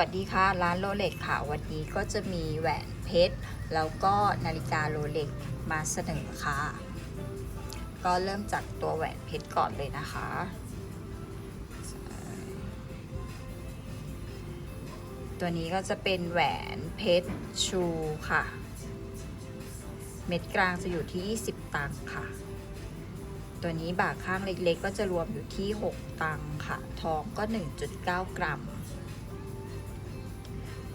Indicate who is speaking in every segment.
Speaker 1: วัสดีค่ะ ร้านโรเล็กค่ะ วันนี้ก็จะมีแหวนเพชร แล้วก็นาฬิกาโรเล็กมาเสนอค่ะ ก็เริ่มจากตัวแหวนเพชรก่อนเลยนะคะตัวนี้ก็จะเป็นแหวนเพชรชูค่ะ เม็ดกลางจะอยู่ที่ 20 ตังค่ะ ตัวนี้บาข้างเล็กๆ ก็จะรวมอยู่ที่ 6 ตังค์ค่ะ ทองก็ 1.9 กรัม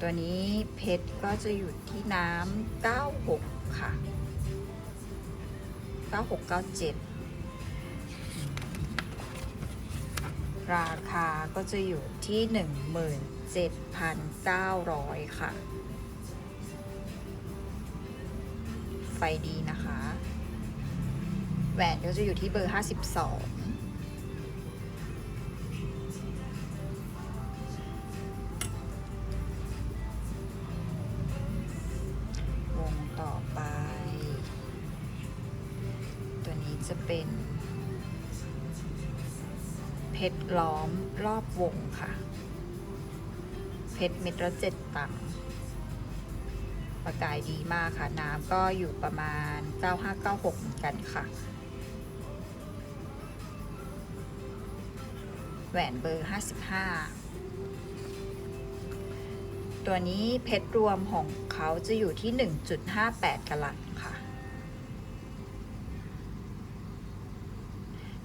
Speaker 1: ตัวนี้เพชรก็จะอยู่ที่น้ำ96 ค่ะ 9697 ราคาก็จะอยู่ที่ 17,900 ค่ะ ไฟดีนะคะ แหวนก็จะอยู่ที่เบอร์ 52 จะเป็น เพชรล้อมรอบวงค่ะ เพชรเม็ดละเจ็ดตังค์ประกายดีมากค่ะ น้ำก็อยู่ประมาณ 9596เหมือนกันค่ะ แหวนเบอร์ 55 ตัวนี้เพชรรวมของเขาจะอยู่ที่ 1.58กะลัตค่ะ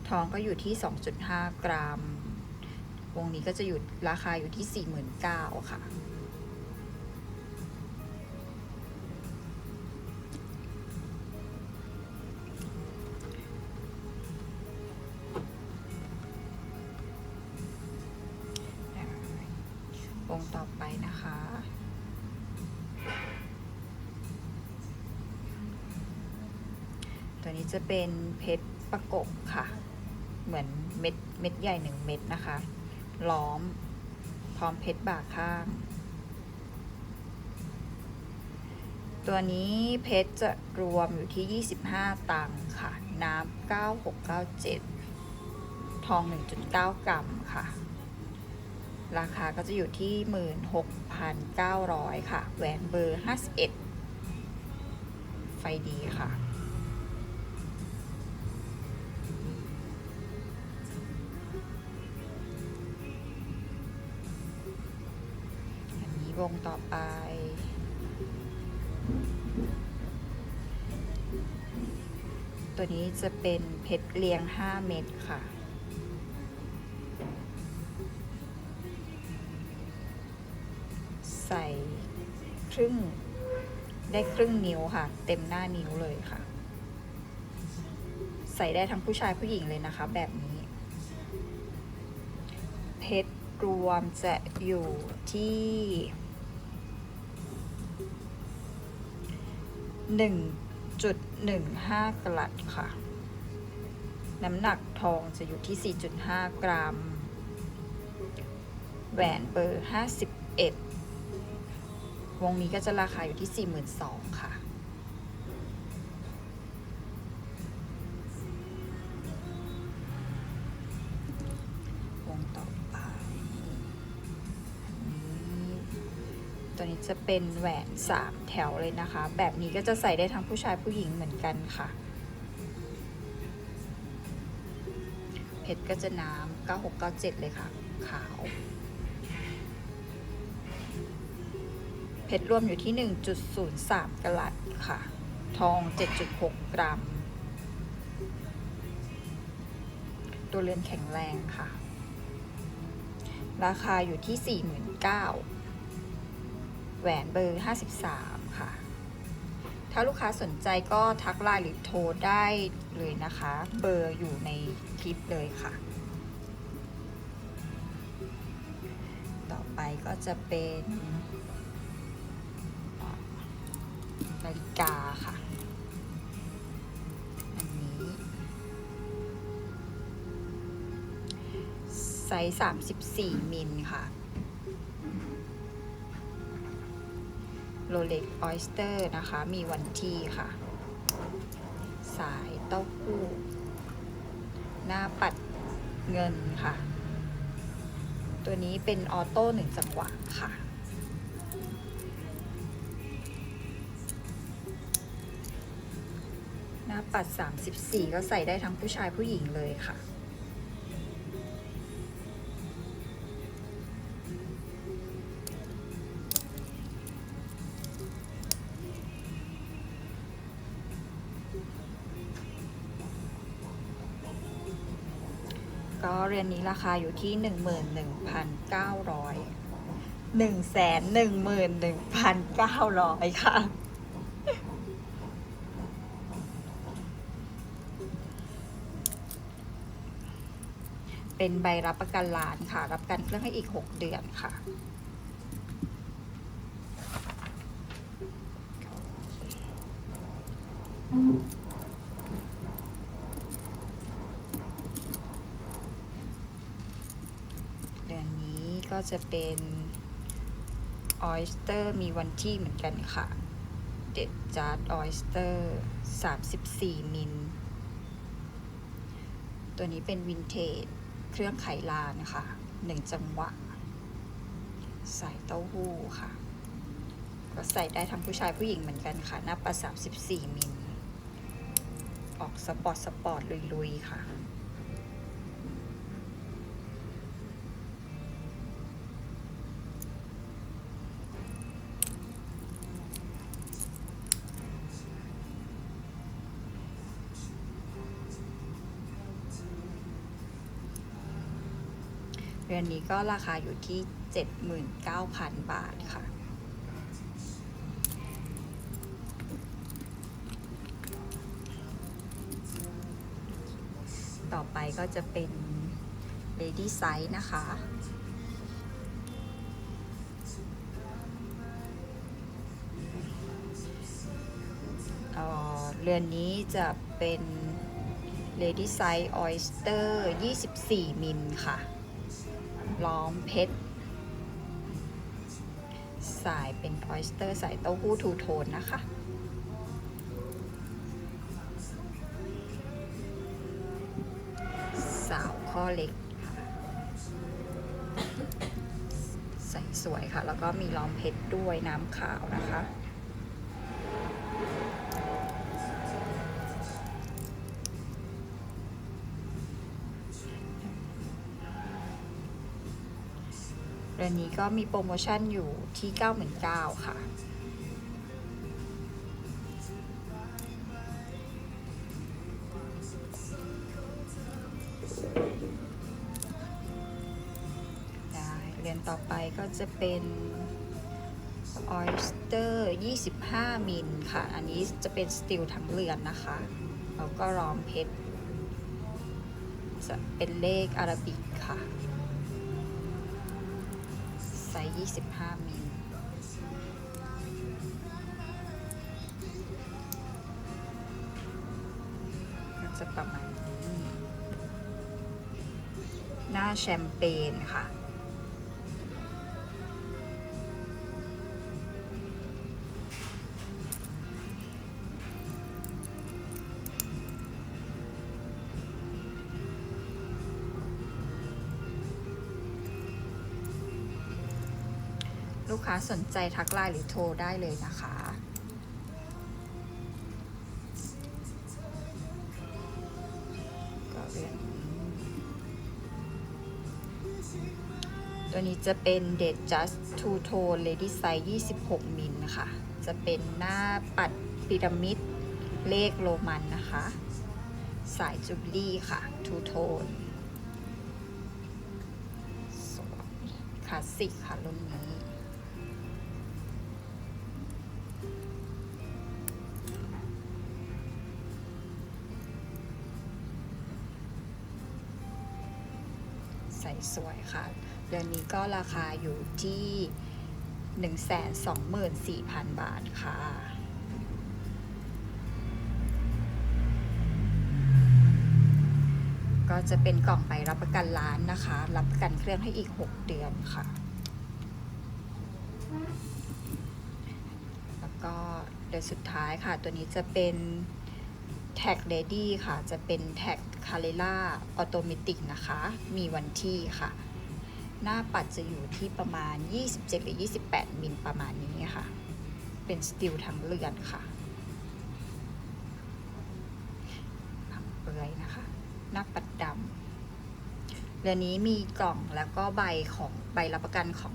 Speaker 1: ทองก็อยู่ที่ 2.5 กรัม วงนี้ก็จะอยู่ราคาอยู่ที่ 49,000ค่ะ วงต่อไปนะคะตัวนี้จะเป็นเพชรประกบค่ะ เหมือนเม็ดเม็ดใหญ่หนึ่งเม็ดนะคะ ล้อม พร้อมเพชรบ่าข้าง ตัวนี้เพชรจะรวมอยู่ที่ 25 ตังค์ค่ะ น้ำ9697 ทอง 1.9 กรัมค่ะ ราคาก็จะอยู่ที่ 16,900 ค่ะ แหวนเบอร์ 51 ไฟดีค่ะ วงต่อไป ตัวนี้จะเป็นเพชรเรียง 5 เม็ดค่ะใส่ครึ่งได้ครึ่งนิ้วค่ะ เต็มหน้านิ้วเลยค่ะ ใส่ได้ทั้งผู้ชายผู้หญิงเลยนะคะ แบบนี้ เพชรรวมจะอยู่ที่ หนึ่งจุดหนึ่งห้ากรัตค่ะ น้ำหนักทองจะอยู่ที่ 4.5 กรัม แหวนเบอร์ 51 วงนี้ก็จะราคาอยู่ที่ 42,000 ค่ะ จะเป็นแหวน 3 แถวเลยนะคะ แบบนี้ก็จะใส่ได้ทั้งผู้ชายผู้หญิงเหมือนกันค่ะ เพชรก็จะน้ำ9697 เลยค่ะ ขาว เพชรรวมอยู่ที่ 1.03กะลัตค่ะ ทอง 7.6 กรัม ตัวเรือนแข็งแรงค่ะ ราคาอยู่ที่ 49,000 แหวนเบอร์ 53 ค่ะ ถ้าลูกค้าสนใจก็ทักไลน์หรือโทรได้เลยนะคะ เบอร์อยู่ในคลิปเลยค่ะ ต่อไปก็จะเป็นนาฬิกาค่ะอันนี้ไซส์ 34 มิลค่ะ โรเล็กออยสเตอร์นะคะ มีวันที่ค่ะ สายเต้าหู้ หน้าปัดเงินค่ะ ตัวนี้เป็นออโต้หนึ่งจังหวะค่ะหน้าปัด 34 ก็ใส่ได้ทั้งผู้ชายผู้หญิงเลยค่ะ ก็เรือนนี้ราคาอยู่ที่ 11,900 111,900 ค่ะ เป็นใบรับประกันร้านค่ะ รับประกันเครื่องให้อีก 6 เดือนค่ะเดือนนี้ก็ จะเป็นออยสเตอร์มีวันที่เหมือนกันค่ะ เด็ดจาร์ดออยสเตอร์34 มิล ตัวนี้เป็นวินเทจเครื่องไขลานนะคะหนึ่งจังหวะ ใส่เต้าหู้ค่ะ ก็ใส่ได้ทั้งผู้ชายผู้หญิงเหมือนกันค่ะ หน้าปัด34 มิล ออกสปอร์ตสปอร์ตลุยๆ ค่ะ รือนนี้ก็ราคาอยู่ที่ 79,000 บาทค่ะ ต่อไปก็จะเป็น Lady Size นะคะเอ่อเรือนนี้จะเป็น Lady Size Oyster 24 มิลค่ะ ล้อมเพชร สายเป็น Oyster สายเต้าหู้ทูโทนนะคะสาวข้อเล็กใส่สวยค่ะ แล้วก็มีล้อมเพชรด้วยน้ำขาวนะคะ อนนี้ก็มีโปรโมชั่นอยู่ที่ 99,000ค่ะ ได้เรือนต่อไปก็จะเป็น Oyster 25 มิลค่ะ อันนี้จะเป็นสตีลทั้งเรือนนะคะ แล้วก็ล้อมเพชร จะเป็นเลขอาราบิกค่ะ ซส์ 25 มิลก็จะประมาณนี้ หน้าแชมเปญค่ะ ลูกค้าสนใจทักไลน์หรือโทรได้เลยนะคะก็เรื่องนี้ตัวนี้จะเป็น Dead Just Two Tone Lady Size 26 มิลค่ะจะเป็นหน้าปัดพีระมิดเลขโรมันนะคะ สายจูบลี่ค่ะ Two Tone คลาสสิกค่ะรุ่นนี้ ส่สวยค่ะ เดือนนี้ก็ราคาอยู่ที่ 124,000 บาทค่ะก็จะเป็นกล่องใบรับประกันร้านนะคะ รับประกันเครื่องให้อีก 6 เดือนค่ะ แล้วก็เดือนสุดท้ายค่ะ ตัวนี้จะเป็น แท็ก Ready ค่ะ จะเป็นแท็ก c a r r e r a Automatic นะคะ มีวันที่ค่ะ หน้าปัดจะอยู่ที่ประมาณ 27 หรือ 28 มิลประมาณนี้ค่ะ เป็นสตีลทั้งเรือนค่ะเลยนะคะ หน้าปัดดำเรือนนี้มีกล่องแล้วก็ใบของใบรับประกันของ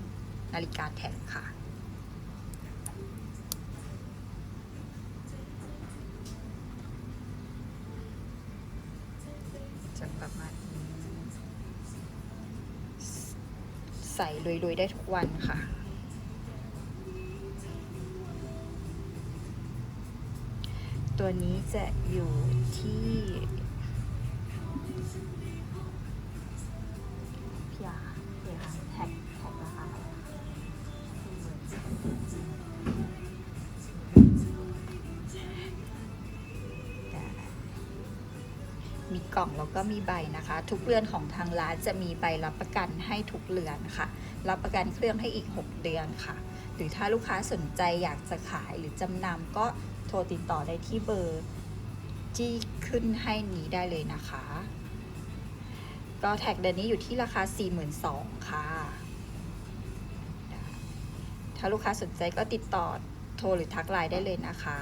Speaker 1: นาฬิกาแถมค่ะามาณนี้ใส่ลุยๆได้ทุกวันค่ะตัวนี้จะอยู่ที่ กล่องแล้วก็มีใบนะคะ ทุกเรือนของทางร้านจะมีใบรับประกันให้ทุกเรือนค่ะ รับประกันเครื่องให้อีก 6 เดือนค่ะ หรือถ้าลูกค้าสนใจอยากจะขายหรือจำนำก็โทรติดต่อได้ที่เบอร์ที่ขึ้นให้นี้ได้เลยนะคะ ก็แท็กเดือนนี้อยู่ที่ราคา 42,000ค่ะ ถ้าลูกค้าสนใจก็ติดต่อโทรหรือทักไลน์ได้เลยนะคะ